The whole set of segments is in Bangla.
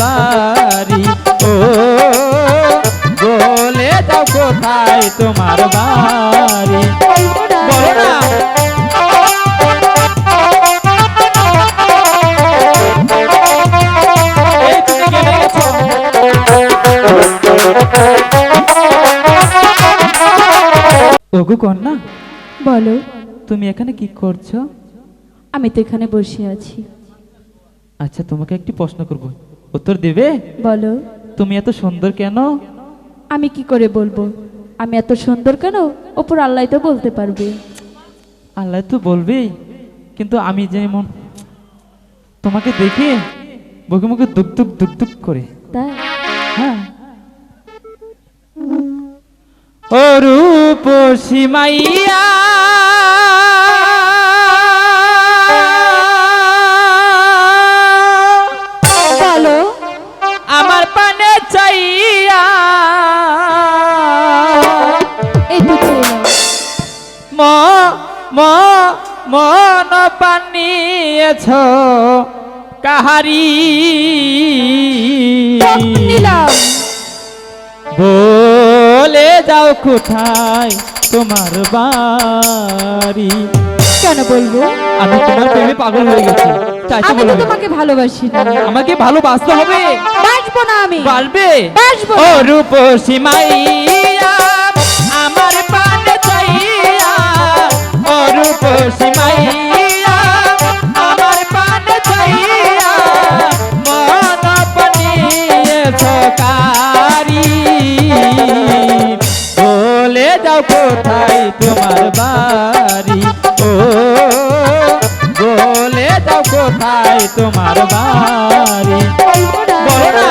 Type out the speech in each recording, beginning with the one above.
বাড়ি? ও বলে যাও কোথায় তোমার বাড়ি? না। ওগো কন্যা বলো। তুমি এখানে কি করছ? আমি তো এখানে বসে আছি। আচ্ছা তোমাকে একটি প্রশ্ন করব। উত্তর দেবে? বলো। তুমি এত সুন্দর কেন? আমি কি করে বলব? আমি এত সুন্দর কেন? ওপর আল্লাহ তো বলতে পারবে। আল্লাহ তো বলবেই। কিন্তু আমি যেমন তোমাকে দেখে বুকে মুখে দুক দুক দুক দুক করে। তাই? হ্যাঁ। ও রূপ সীমাইয়া মন পানিয়েছ কাহারি। বলে যাও কোথায় তোমার বাড়ি? কেন বলব? আমি তোমার প্রেমে পাগল হয়ে গেছি চাইছো আমি তো বলো তোমাকে ভালোবাসি আমাকে ভালোবাসতে হবে। বাসবো না আমি। পারবে বাসবো ও না। রূপ সীমাইয়া আমার চাইয়া রূপ সীমাইয়া আমার পানে কোথায় তোমার বাড়ি? ও বলে কোথায় তোমার বাড়ি? বলো না।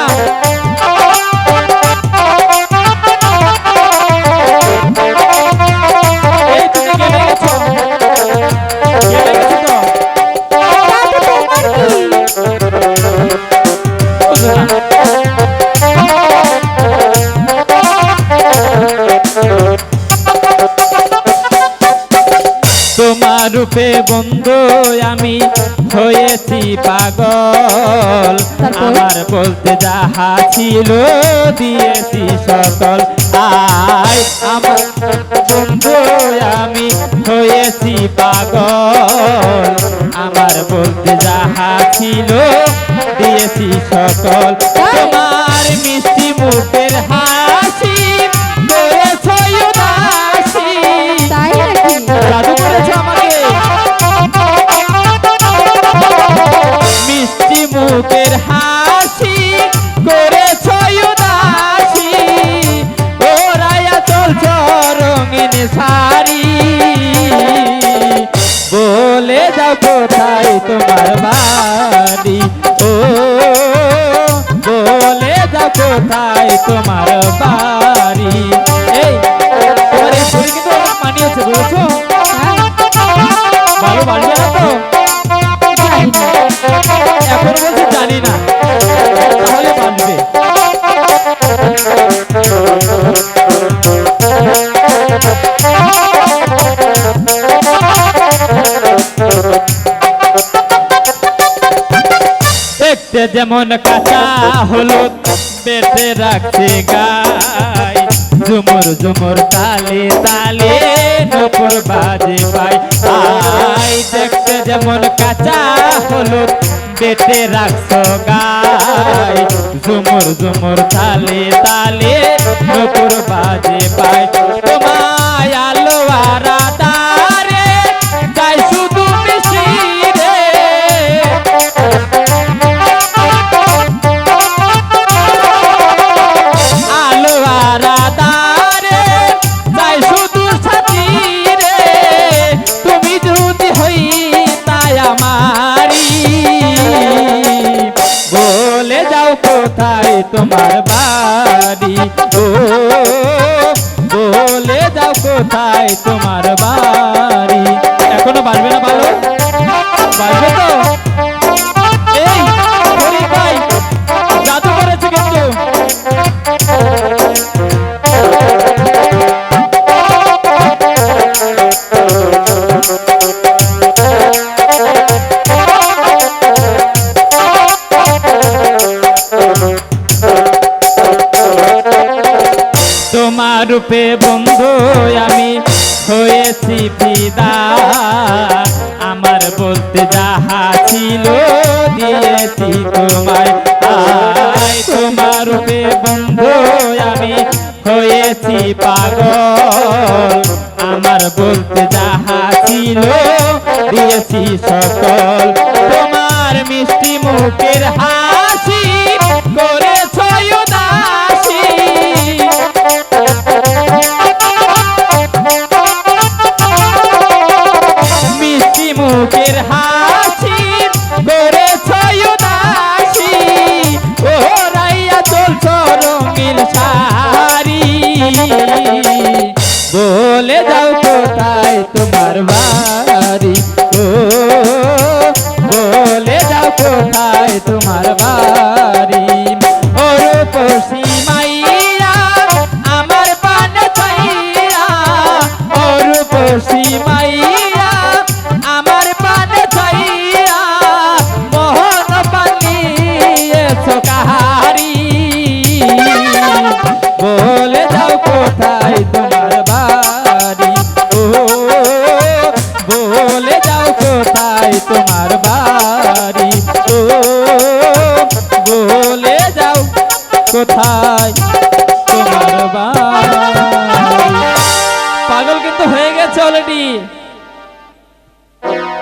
রূপে বন্ধু আমি হয়েছি পাগল? আমার বলতে যাহা ছিল দিয়েছি সকল আয়। আমার বন্ধু আমি হয়েছি পাগল। আমার বলতে যাহা ছিল দিয়েছি সকল। তোমার মিষ্টি মুখের হাসি কোথায় তোমার বাড়ি? এই তোমার এই শরীর কিন্তু অনেক মানিয়েছে বুঝেছ? হ্যাঁ, ভালো বাড়বে না তো? এখন বলছে জানি না। তাহলে দেখতে যেমন কাঁচা হলুদ পেটে রাখছে গাই। ঝুমুর ঝুমুর তালে তালে নপুর বাজে পাই আই, দেখতে যেমন কাঁচা হলুদ পেটে রাখছো গাই। ঝুমুর ঝুমুর তালে তালে নপুর বাজে পাই কোথায় তোমার বাড়ি। ও, বলে যাও কোথায় তোমার বাড়ি। এখনও বাড়বে না ভালো বাড়বে তো? রূপে বন্ধু, আমি হয়েছি ফিদা আমার বলতে যাহা ছিল, দিয়েছি তোমায়। আয় তোমার রূপে বন্ধু, আমি হয়েছি পাগল। আমার বলতে যাহা ছিল, দিয়েছি সকল। তোমার মিষ্টি মুখের হাসি